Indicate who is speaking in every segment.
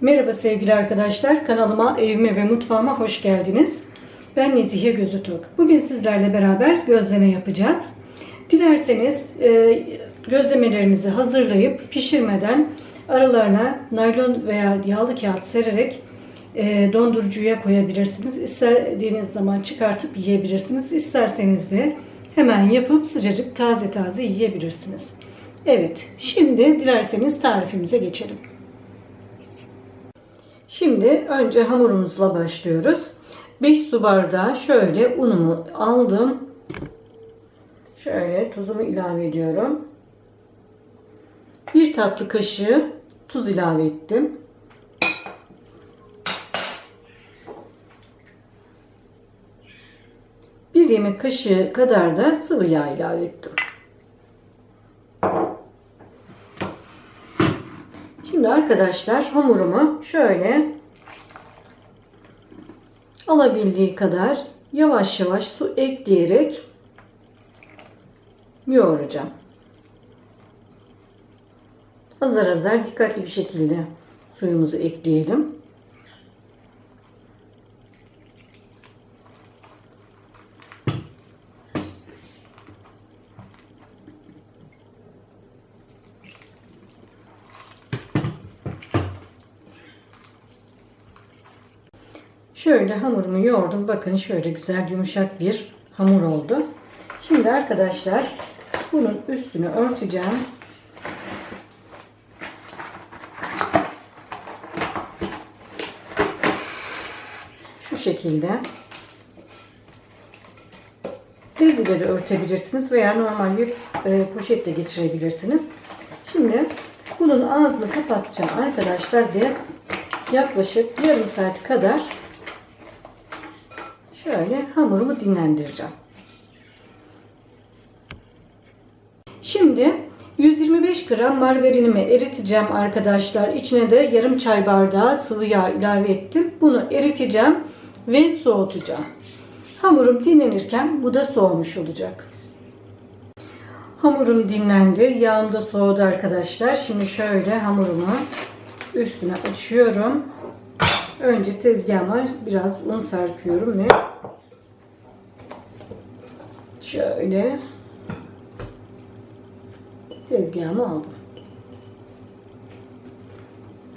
Speaker 1: Merhaba sevgili arkadaşlar. Kanalıma, evime ve mutfağıma hoş geldiniz. Ben Nezihe Gözütok. Bugün sizlerle beraber gözleme yapacağız. Dilerseniz e, gözlemelerimizi hazırlayıp pişirmeden aralarına naylon veya yağlı kağıt sererek e, dondurucuya koyabilirsiniz. İstediğiniz zaman çıkartıp yiyebilirsiniz. İsterseniz de hemen yapıp sıcacık taze taze yiyebilirsiniz. Evet, şimdi dilerseniz tarifimize geçelim. Şimdi önce hamurumuzla başlıyoruz. 5 su bardağı şöyle unumu aldım. Şöyle tuzumu ilave ediyorum. 1 tatlı kaşığı tuz ilave ettim. Bir yemek kaşığı kadar da sıvı yağ ilave ettim. Şimdi arkadaşlar hamurumu şöyle alabildiği kadar yavaş yavaş su ekleyerek yoğuracağım. Azar azar dikkatli bir şekilde suyumuzu ekleyelim. Şöyle hamurumu yoğurdum. Bakın şöyle güzel yumuşak bir hamur oldu. Şimdi arkadaşlar bunun üstünü örteceğim. Şu şekilde. Bezleri örtebilirsiniz veya normal bir e, poşetle geçirebilirsiniz. Şimdi bunun ağzını kapatacağım arkadaşlar ve yaklaşık yarım saat kadar şöyle hamurumu dinlendireceğim. Şimdi 125 gram margarinimi eriteceğim arkadaşlar. İçine de yarım çay bardağı sıvı yağ ilave ettim. Bunu eriteceğim ve soğutacağım. Hamurum dinlenirken bu da soğumuş olacak. Hamurum dinlendi. Yağım da soğudu arkadaşlar. Şimdi şöyle hamurumu üstüne açıyorum. Önce tezgahıma biraz un serpiyorum ve şöyle tezgahıma aldım.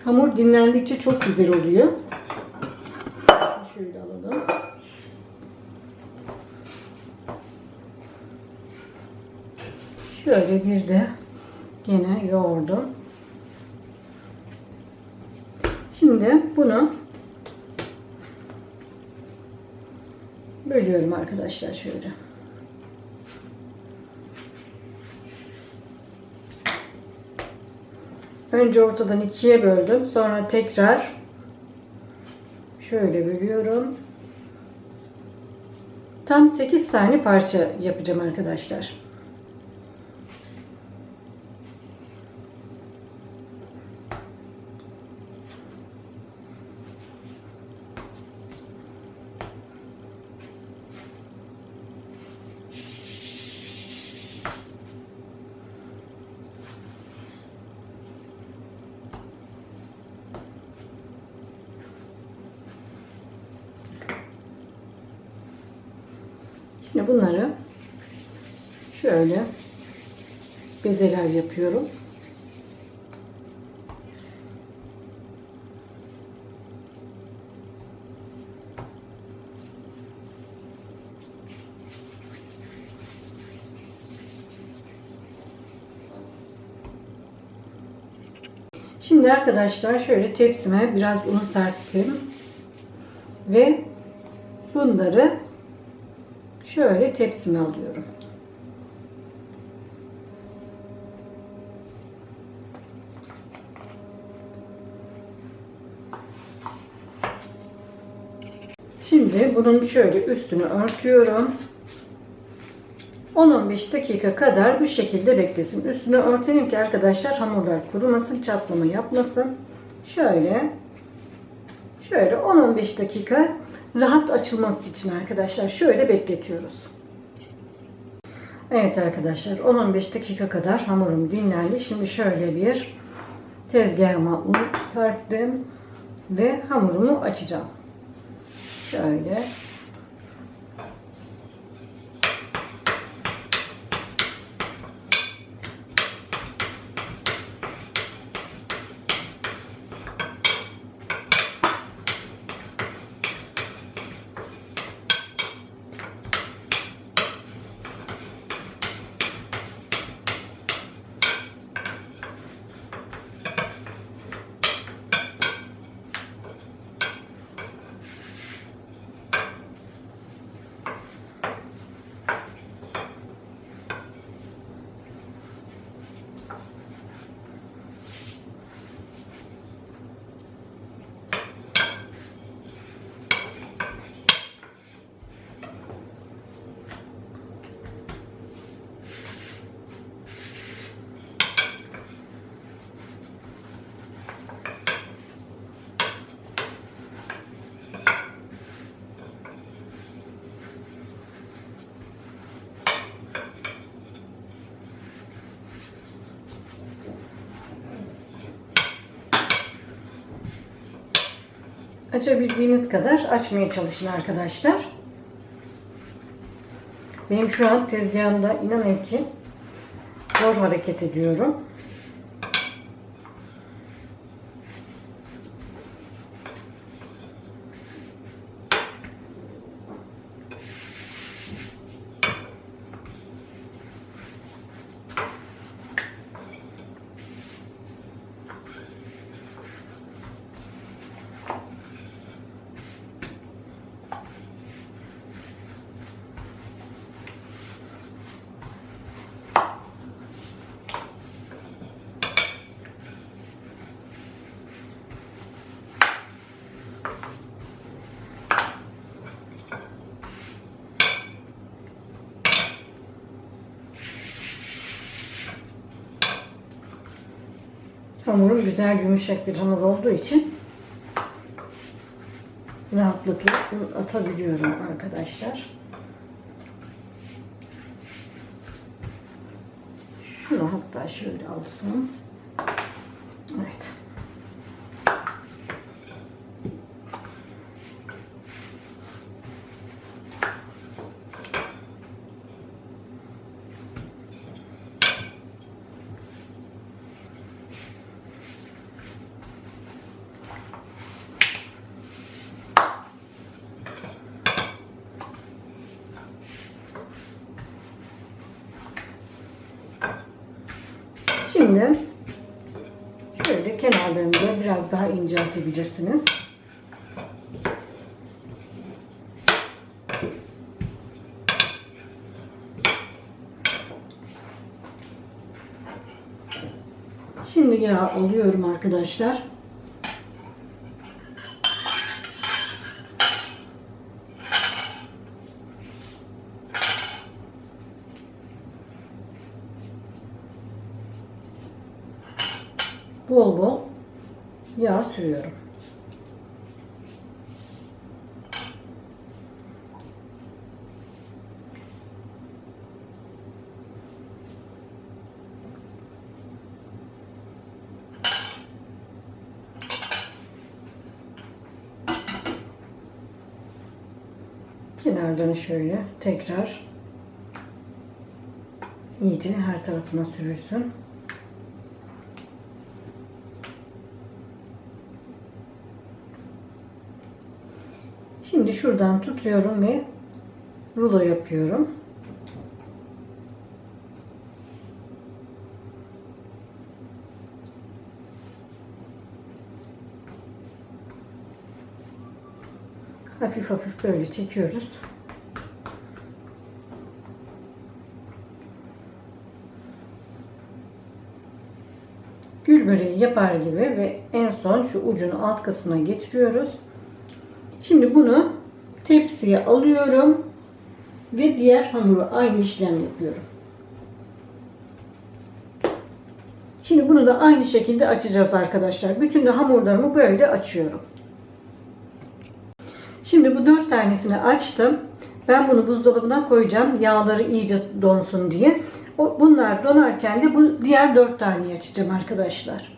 Speaker 1: Hamur dinlendikçe çok güzel oluyor. Şöyle alalım. Şöyle bir de yine yoğurdum. Şimdi bunu bölüyorum arkadaşlar şöyle. Önce ortadan ikiye böldüm. Sonra tekrar şöyle bölüyorum. Tam 8 tane parça yapacağım arkadaşlar. Şimdi bunları şöyle bezeler yapıyorum. Şimdi arkadaşlar şöyle tepsime biraz un serptim ve bunları şöyle tepsime alıyorum. Şimdi bunun şöyle üstünü örtüyorum. 10-15 dakika kadar bu şekilde beklesin. Üstünü örtelim ki arkadaşlar hamurlar kurumasın, çatlama yapmasın. Şöyle şöyle 10-15 dakika rahat açılması için arkadaşlar şöyle bekletiyoruz. Evet arkadaşlar 10-15 dakika kadar hamurum dinlendi. Şimdi şöyle bir tezgahıma un serptim. ve hamurumu açacağım. Şöyle. Açabildiğiniz kadar açmaya çalışın arkadaşlar. Benim şu an tezgahımda inanın ki zor hareket ediyorum. Hamurum güzel yumuşak bir hamur olduğu için rahatlıkla atabiliyorum arkadaşlar. Şunu hatta şöyle alsam. Evet. Şimdi şöyle kenarlarını da biraz daha inceltebilirsiniz. Şimdi yağ alıyorum arkadaşlar. bol bol yağ sürüyorum. Kenardan şöyle tekrar iyice her tarafına sürülsün. Şimdi şuradan tutuyorum ve rulo yapıyorum. Hafif hafif böyle çekiyoruz. Gül böreği yapar gibi ve en son şu ucunu alt kısmına getiriyoruz. Şimdi bunu tepsiye alıyorum ve diğer hamuru aynı işlem yapıyorum. Şimdi bunu da aynı şekilde açacağız arkadaşlar. Bütün de hamurlarımı böyle açıyorum. Şimdi bu dört tanesini açtım. Ben bunu buzdolabına koyacağım. Yağları iyice donsun diye. Bunlar donarken de bu diğer dört taneyi açacağım arkadaşlar.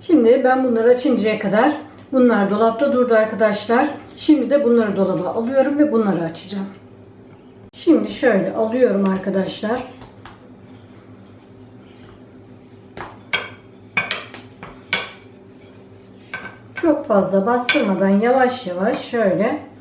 Speaker 1: Şimdi ben bunları açıncaya kadar bunlar dolapta durdu arkadaşlar. Şimdi de bunları dolaba alıyorum ve bunları açacağım. Şimdi şöyle alıyorum arkadaşlar. Çok fazla bastırmadan yavaş yavaş şöyle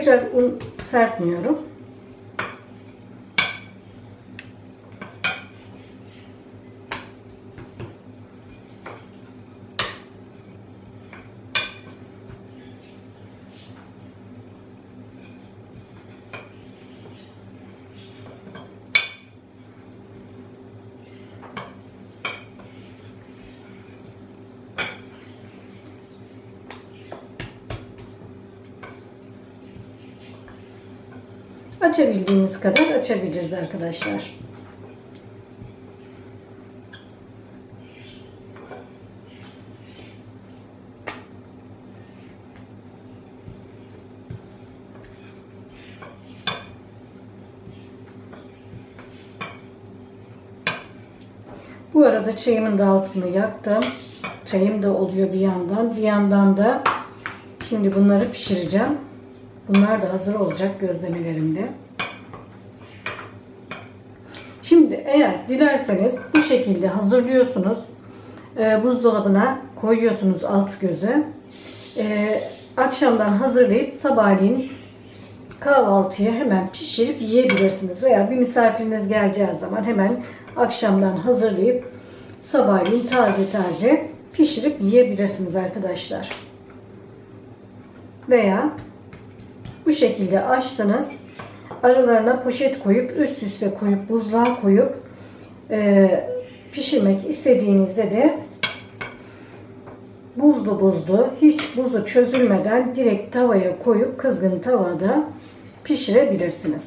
Speaker 1: Tekrar un serpmiyorum. Açabildiğimiz kadar açabiliriz arkadaşlar. Bu arada çayımın da altını yaktım. Çayım da oluyor bir yandan. Bir yandan da şimdi bunları pişireceğim. Bunlar da hazır olacak gözlemelerimde. Şimdi eğer dilerseniz bu şekilde hazırlıyorsunuz. E, buzdolabına koyuyorsunuz alt göze. E, akşamdan hazırlayıp sabahleyin kahvaltıya hemen pişirip yiyebilirsiniz. Veya bir misafiriniz geleceği zaman hemen akşamdan hazırlayıp sabahleyin taze taze pişirip yiyebilirsiniz arkadaşlar. Veya bu şekilde açtınız. Aralarına poşet koyup üst üste koyup buzluğa koyup e, pişirmek istediğinizde de buzlu buzlu hiç buzu çözülmeden direkt tavaya koyup kızgın tavada pişirebilirsiniz.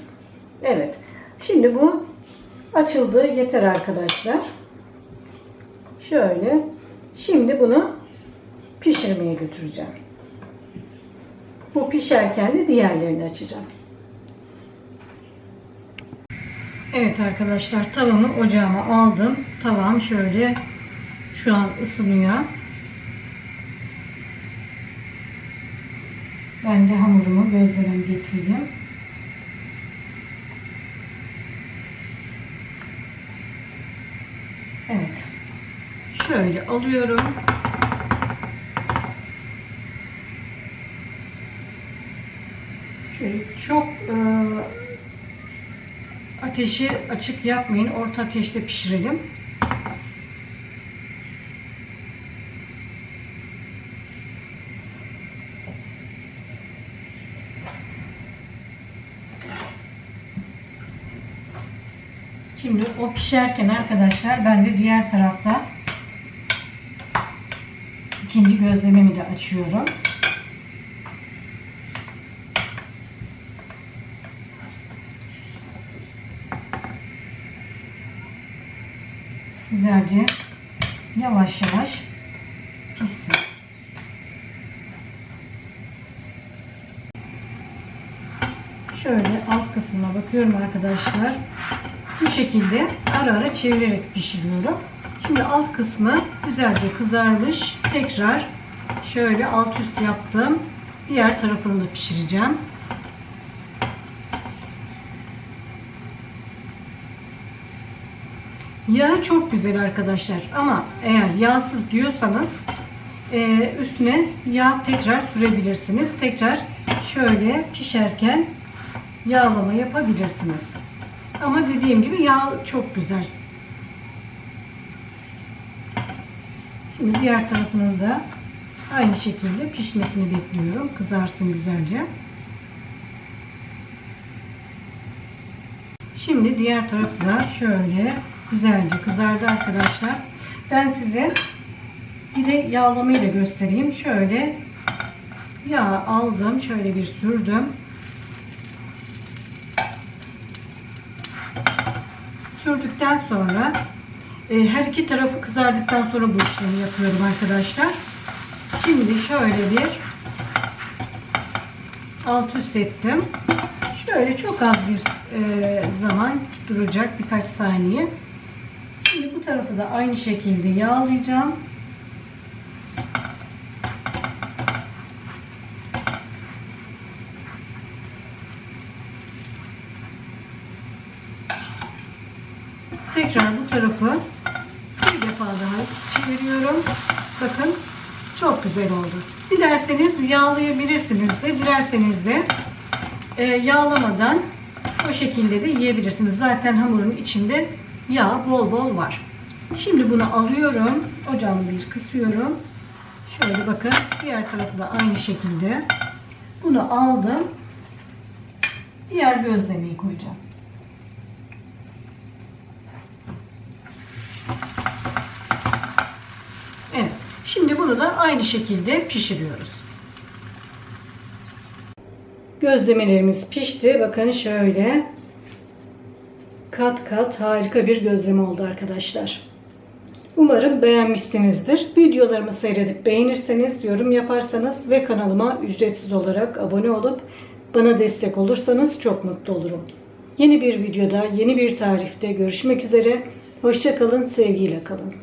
Speaker 1: Evet. Şimdi bu açıldı yeter arkadaşlar. Şöyle. Şimdi bunu pişirmeye götüreceğim. Bu pişerken de diğerlerini açacağım. Evet arkadaşlar tavamı ocağıma aldım. Tavam şöyle şu an ısınıyor. Ben de hamurumu gözlemem getireyim. Evet. Şöyle alıyorum. Şöyle çok e, ateşi açık yapmayın. Orta ateşte pişirelim. Şimdi o pişerken arkadaşlar ben de diğer tarafta ikinci gözlememi de açıyorum. Güzelce yavaş yavaş pişsin. Şöyle alt bakıyorum arkadaşlar. Bu şekilde ara ara çevirerek pişiriyorum. Şimdi alt kısmı güzelce kızarmış. Tekrar şöyle alt üst yaptım. Diğer tarafını da pişireceğim. Yağı çok güzel arkadaşlar ama eğer yağsız diyorsanız e, üstüne yağ tekrar sürebilirsiniz. Tekrar şöyle pişerken yağlama yapabilirsiniz. Ama dediğim gibi yağ çok güzel. Şimdi diğer tarafını da aynı şekilde pişmesini bekliyorum. Kızarsın güzelce. Şimdi diğer tarafı da şöyle güzelce kızardı arkadaşlar. Ben size bir de yağlamayı da göstereyim. Şöyle yağ aldım. Şöyle bir sürdüm. Sürdükten sonra e, her iki tarafı kızardıktan sonra bu işlemi yapıyorum arkadaşlar. Şimdi şöyle bir alt üst ettim. Şöyle çok az bir e, zaman duracak birkaç saniye. Şimdi bu tarafı da aynı şekilde yağlayacağım. Tekrar bu tarafı bir defa daha çeviriyorum. Bakın çok güzel oldu. Dilerseniz yağlayabilirsiniz de dilerseniz de e, yağlamadan o şekilde de yiyebilirsiniz. Zaten hamurun içinde yağ bol bol var. Şimdi bunu alıyorum. Ocağımı bir kısıyorum. Şöyle bakın. Diğer tarafı da aynı şekilde. Bunu aldım. Diğer gözlemeyi koyacağım. Evet. Şimdi bunu da aynı şekilde pişiriyoruz. Gözlemelerimiz pişti. Bakın şöyle kat kat harika bir gözleme oldu arkadaşlar. Umarım beğenmişsinizdir. Videolarımı seyredip beğenirseniz, yorum yaparsanız ve kanalıma ücretsiz olarak abone olup bana destek olursanız çok mutlu olurum. Yeni bir videoda, yeni bir tarifte görüşmek üzere. Hoşçakalın, sevgiyle kalın.